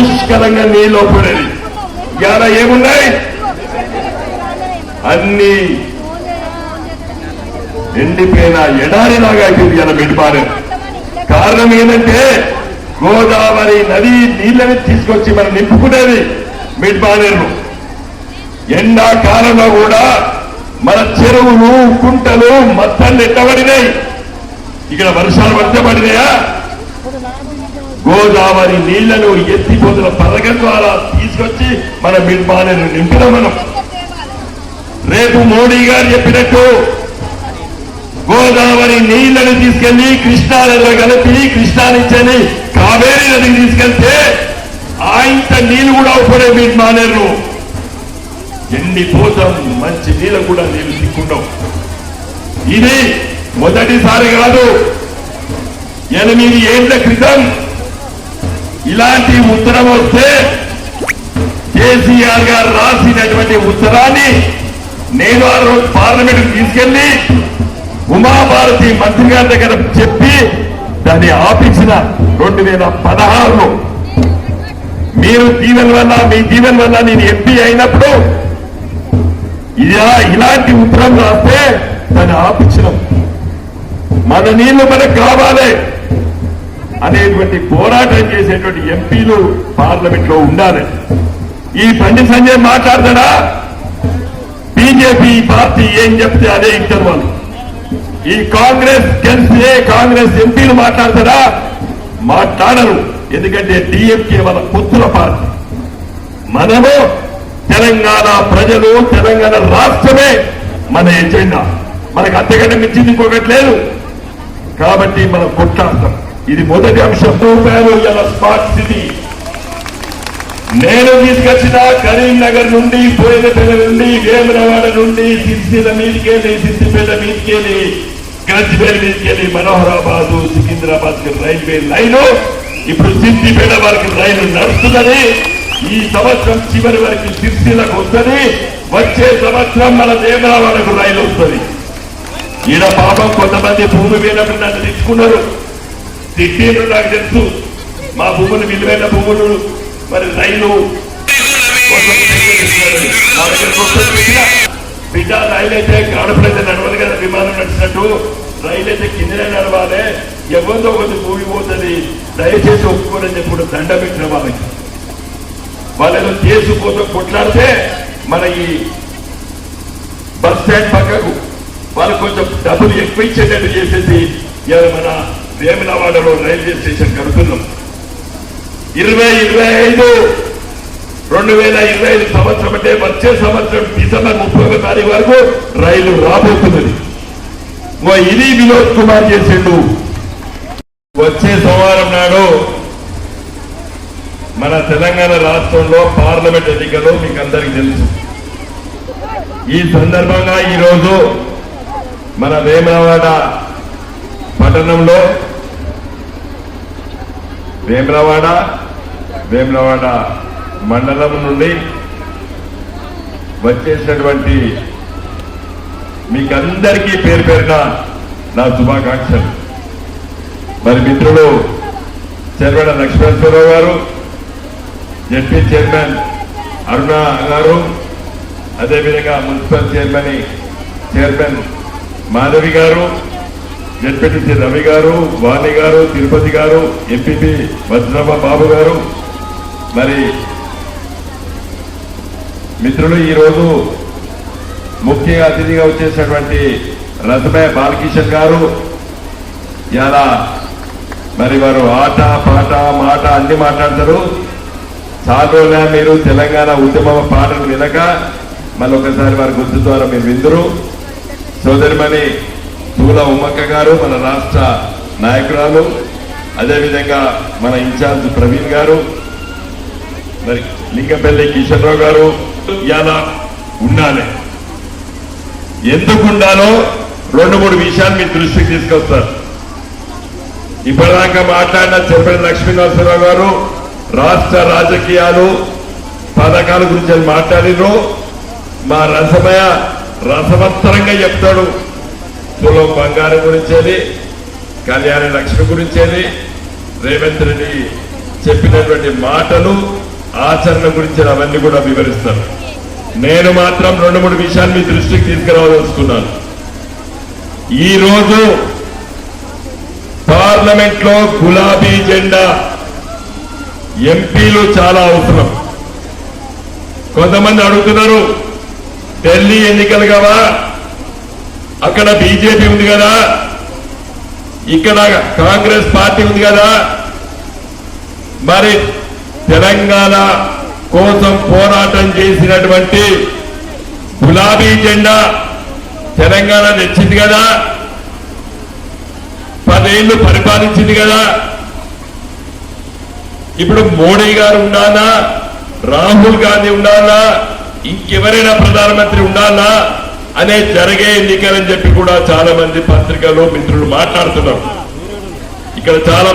పుష్కలంగా నీళ్ళు పడేది ఇవాళ ఏమున్నాయి? అన్ని. ఎండిపోయిన ఎడారిలాగా అయిపోయింది ఇవాళ మిడిపారు కారణం ఏంటంటే గోదావరి నది నీళ్ళని తీసుకొచ్చి మనం నింపుకునేది మిడ్బానేరు ఎండాకాలంలో కూడా మన చెరువులు కుంటలు మత్తళ్ళు ఎట్టబడినాయి ఇక్కడ వర్షాలు పడితే గోదావరి నీళ్ళను ఎత్తిపోతున్న పథకం ద్వారా తీసుకొచ్చి మన మిడ్బానేరు నింపిన మనం. రేపు మోడీ గారు చెప్పినట్టు గోదావరి నీళ్ళను తీసుకెళ్ళి కృష్ణాలలో కలిపి కృష్ణానిచ్చని కావేరీ నదికి తీసుకెళ్తే ఆయంత నీళ్ళు కూడా ఉపడే మీరు మానేరు ఎండిపోతాం మంచి నీళ్ళ కూడా నీళ్ళు తిక్కుంటాం ఇది మొదటిసారి కాదు ఎనిమిది ఏళ్ళ క్రితం ఇలాంటి ఉత్తరం వస్తే కేసీఆర్ గారు రాసినటువంటి ఉత్తరాన్ని నేను ఆ రోజు పార్లమెంట్ తీసుకెళ్ళి ఉమాభారతి మంత్రి గారి దగ్గర చెప్పి దాన్ని ఆపించిన రెండు వేల పదహారులో. మీరు దీవెన వల్ల మీ దీవెన వల్ల నేను ఎంపీ అయినప్పుడు ఇలా ఇలాంటి ఉత్తరం రాస్తే దాన్ని ఆపించినాం మన నీళ్ళు మనకు కావాలి. అనేటువంటి పోరాటం చేసేటువంటి ఎంపీలు పార్లమెంట్లో ఉండాలి. ఈ బండి సంజయ్ మాట్లాడతాడా? బీజేపీ పార్టీ ఏం చెప్తే అదే ఇంటర్ వాళ్ళు ఈ కాంగ్రెస్ గెలిస్తే కాంగ్రెస్ ఎంపీలు మాట్లాడతారా? మాట్లాడరు. ఎందుకంటే డిఎంకే వాళ్ళ పుత్రుల పార్టీ. మనము తెలంగాణ ప్రజలు తెలంగాణ రాష్ట్రమే మన ఎజెండా. మనకు అంతకంటే మించింది ఇంకొకటి లేదు. కాబట్టి మనం కొట్లాడతాం. ఇది మొదటి అంశం. రూపాయలు ఇలా స్మార్ట్ సిటీ. నేను తీసుకొచ్చిన కరీంనగర్ నుండి పోయినపేట నుండి వేములవాడ నుండి సిరిసిల్ల మీదికెళ్ళి సిద్దిపేట మీదికెళ్ళి గజ్వేల్ మీదికెళ్ళి మనోహరాబాదు సికింద్రాబాద్కి రైల్వే లైన్. ఇప్పుడు సిద్దిపేట వరకు రైలు నడుస్తున్నది. ఈ సంవత్సరం చివరి వరకు సిరిసిల్లకు వస్తుంది. వచ్చే సంవత్సరం మన దేవరావాడకు రైలు వస్తుంది. ఈడ పాపం కొంతమంది భూమి మీద నన్ను తెచ్చుకున్నారు. తిట్టిండ్రు నాకు తెలుసు. మా భూములు విలువైన భూములు మరి రైలు మా బిడ్డ. రైలు అయితే గాడపడైతే నడవాలి కదా విమానం నడిచినట్టు. రైలు అయితే కిందనే నడవాలి. ఎవరితో కొంచెం భూమి పోతుంది దయచేసి ఒప్పుకోరని చెప్పుడు దండ పెట్టిన వాళ్ళకి వాళ్ళు కేసు కోసం కొట్లాడితే మన ఈ బస్ స్టాండ్ పక్కకు వాళ్ళు కొంచెం డబ్బులు ఎక్కువ ఇచ్చేటట్టు చేసేసి మన వేములవాడలో రైల్వే స్టేషన్ కడుతున్నాం ఇరవై ఇరవై ఐదు రెండు వేల ఇరవై ఐదు సంవత్సరం అంటే వచ్చే సంవత్సరం డిసెంబర్ ముప్పై ఒక తారీఖు వరకు రైలు రాబోతున్నది. ఇది వినోద్ కుమార్ చేసిండు. వచ్చే సోమవారం నాడు మన తెలంగాణ రాష్ట్రంలో పార్లమెంట్ ఎన్నికలు మీకు అందరికి తెలుసు. ఈ సందర్భంగా ఈరోజు మన వేమనవాడ పట్టణంలో వేములవాడ వేములవాడ మండలం నుండి వచ్చేసినటువంటి మీకందరికీ పేరు పేరిన నా శుభాకాంక్షలు. మరి మిత్రులు చెరవడ లక్ష్మేశ్వరరావు గారు జడ్పీ చైర్మన్ అరుణ గారు అదేవిధంగా మున్సిపల్ చైర్మన్ చైర్మన్ మాధవి గారు జడ్పీటీసీ రవి గారు వాణి గారు తిరుపతి గారు ఎంపీపీ వజ్రమ్మ బాబు గారు. మరి మిత్రులు ఈరోజు ముఖ్య అతిథిగా వచ్చేసినటువంటి రథమే బాలకిషన్ గారు. ఇలా మరి వారు ఆట పాట మాట అన్ని మాట్లాడతారు. చాలా మీరు తెలంగాణ ఉద్యమ పాటలు వినక మళ్ళీ ఒకసారి వారి గుర్తు ద్వారా మీరు విందురు. సోదరిమణి తూల ఉమ్మక్క గారు మన రాష్ట్ర నాయకురాలు అదేవిధంగా మన ఇన్ఛార్జ్ ప్రవీణ్ గారు మరి లింగపల్లి కిషన్ రావు గారు ఇలా ఉండాలి. ఎందుకు ఉండాలో రెండు మూడు విషయాలు మీ దృష్టికి తీసుకొస్తారు. ఇప్పటిదాకా మాట్లాడిన చెప్పిన లక్ష్మీనరసింహరావు గారు రాష్ట్ర రాజకీయాలు పథకాల గురించి అని మాట్లాడినరు మా రసమయ రసవత్తరంగా చెప్తాడు. తులం బంగారం గురించేది కళ్యాణ లక్ష్మి గురించేది రేవంత్ రెడ్డి చెప్పినటువంటి మాటలు ఆచరణ గురించి అవన్నీ కూడా వివరిస్తాను నేను మాత్రం రెండు మూడు విషయాలు మీ దృష్టికి తీసుకురావాలనుకున్నాను ఈ రోజు పార్లమెంట్లో గులాబీ జెండా ఎంపీలు చాలా అవసరం. కొంతమంది అడుగుతున్నారు ఢిల్లీ ఎన్నికలు కావా? అక్కడ బీజేపీ ఉంది కదా. ఇక్కడ కాంగ్రెస్ పార్టీ ఉంది కదా. మరి తెలంగాణ కోసం పోరాటం చేసినటువంటి గులాబీ జెండా తెలంగాణ తెచ్చింది కదా. పదేళ్ళు పరిపాలించింది కదా. ఇప్పుడు మోడీ గారు ఉండాలా? రాహుల్ గాంధీ ఉండాలా? ఇంకెవరైనా ప్రధానమంత్రి ఉండాలా? అనే జరిగే ఎన్నికలని చెప్పి కూడా చాలా మంది పత్రికలో మిత్రులు మాట్లాడుతున్నారు. ఇక్కడ చాలా